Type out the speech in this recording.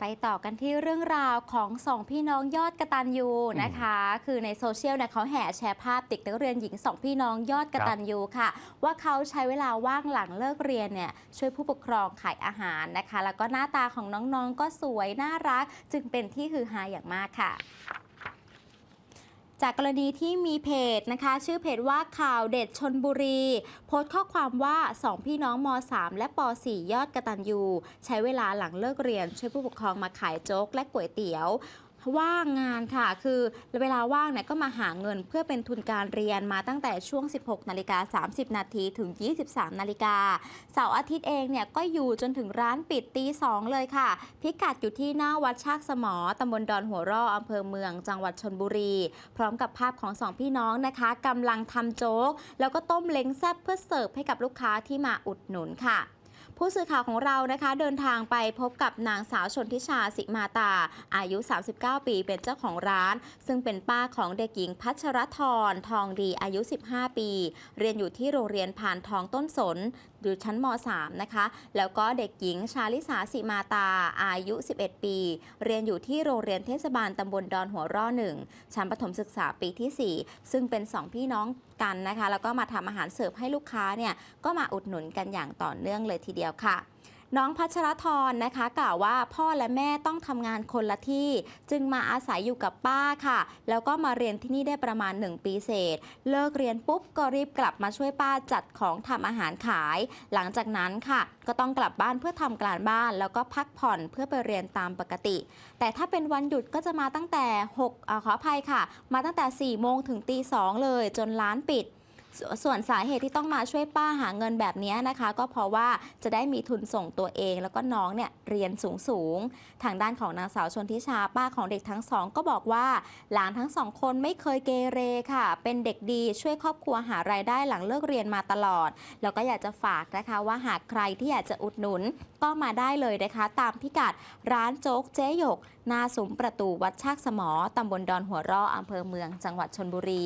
ไปต่อกันที่เรื่องราวของสองพี่น้องยอดกระตันยูนะคะ คือในโซเชียลเนี่ยเขาแห่แชร์ภาพเด็กนักเรียนหญิงสองพี่น้องยอดกระตันยูค่ะ ว่าเขาใช้เวลาว่างหลังเลิกเรียนเนี่ยช่วยผู้ปกครองขายอาหารนะคะ แล้วก็หน้าตาของน้องๆก็สวยน่ารัก จึงเป็นที่ฮือฮาอย่างมากค่ะ จากกรณีที่มีเพจนะคะ ชื่อเพจว่าข่าวเด็ดชนบุรี โพสต์ข้อความว่า 2 พี่น้องม .3 และป .4 ยอดกระตันยูใช้เวลาหลังเลิกเรียนช่วยผู้ปกครองมาขายโจ๊กและก๋วยเตี๋ยว ว่างงานค่ะ คือเวลาว่างเนี่ยก็มาหาเงินเพื่อเป็นทุนการเรียนมาตั้งแต่ช่วง 16 นาฬิกา 30 นาทีถึง 23 นาฬิกา เสาร์อาทิตย์เองเนี่ยก็อยู่จนถึงร้านปิดตีสองเลยค่ะ พิกัดอยู่ที่หน้าวัดชากสมอตำบลดอนหัวร่ออำเภอเมือง จังหวัดชนบุรี พร้อมกับภาพของสองพี่น้องนะคะกำลังทำโจ๊ก แล้วก็ต้มเล้งแซ่บเพื่อเสิร์ฟให้กับลูกค้าที่มาอุดหนุนค่ะ ผู้สื่อข่าวของเรานะคะเดินทางไปพบกับนางสาวชนทิชาสิมาตา อายุ 39 ปีเป็นเจ้าของร้าน ซึ่งเป็นป้าของเด็กหญิงพัชรทรทองดีอายุ 15 ปี เรียนอยู่ที่โรงเรียนผ่านทองต้นสนอยู่ชั้นม .3 นะคะ แล้วก็เด็กหญิงชาลิสาสิมาตา อายุ 11 ปี เรียนอยู่ที่โรงเรียนเทศบาลตำบลดอนหัวร่อหนึ่งชั้นประถมศึกษาปีที่ 4 ซึ่งเป็น 2 พี่น้องกันนะคะ แล้วก็มาทำอาหารเสิร์ฟให้ลูกค้าเนี่ยก็มาอุดหนุนกันอย่างต่อเนื่องเลยทีเดียวค่ะน้องพัชรทรนะคะ กล่าวว่าพ่อและแม่ต้องทำงานคนละที่ จึงมาอาศัยอยู่กับป้าค่ะ แล้วก็มาเรียนที่นี่ได้ประมาณ 1 ปีเศษ เลิกเรียนปุ๊บก็รีบกลับมาช่วยป้าจัดของทำอาหารขาย หลังจากนั้นค่ะ ก็ต้องกลับบ้านเพื่อทำกลารบ้าน แล้วก็พักผ่อนเพื่อไปเรียนตามปกติ แต่ถ้าเป็นวันหยุดก็จะมาตั้งแต่6อขออภัยค่ะ มาตั้งแต่4โมงถึงตี2เลยจนร้านปิด สส่วนสาเหตุที่ต้องมาช่วยป้าหาเงินแบบนี้นะคะ ก็เพราะว่าจะได้มีทุนส่งตัวเอง แล้วก็น้องเนี่ยเรียนสูงสูงๆทางด้านของนางสาวชนทิชาป้าของเด็กทั้งสอง ก็บอกว่า หลานทั้งสองคนไม่เคยเกเรค่ะ เป็นเด็กดีช่วยครอบครัวหารายได้หลังเลิกเรียนมาตลอด แล้วก็อยากจะฝากนะคะว่าหากใครที่อยากจะอุดหนุนก็มาได้เลยนะคะ ตามพิกัดร้านโจ๊กเจ๊หยกหน้าซุ้มประตูวัดชากสมอตำบลดอนหัวร่ออำเภอเมือง จังหวัดชนบุรี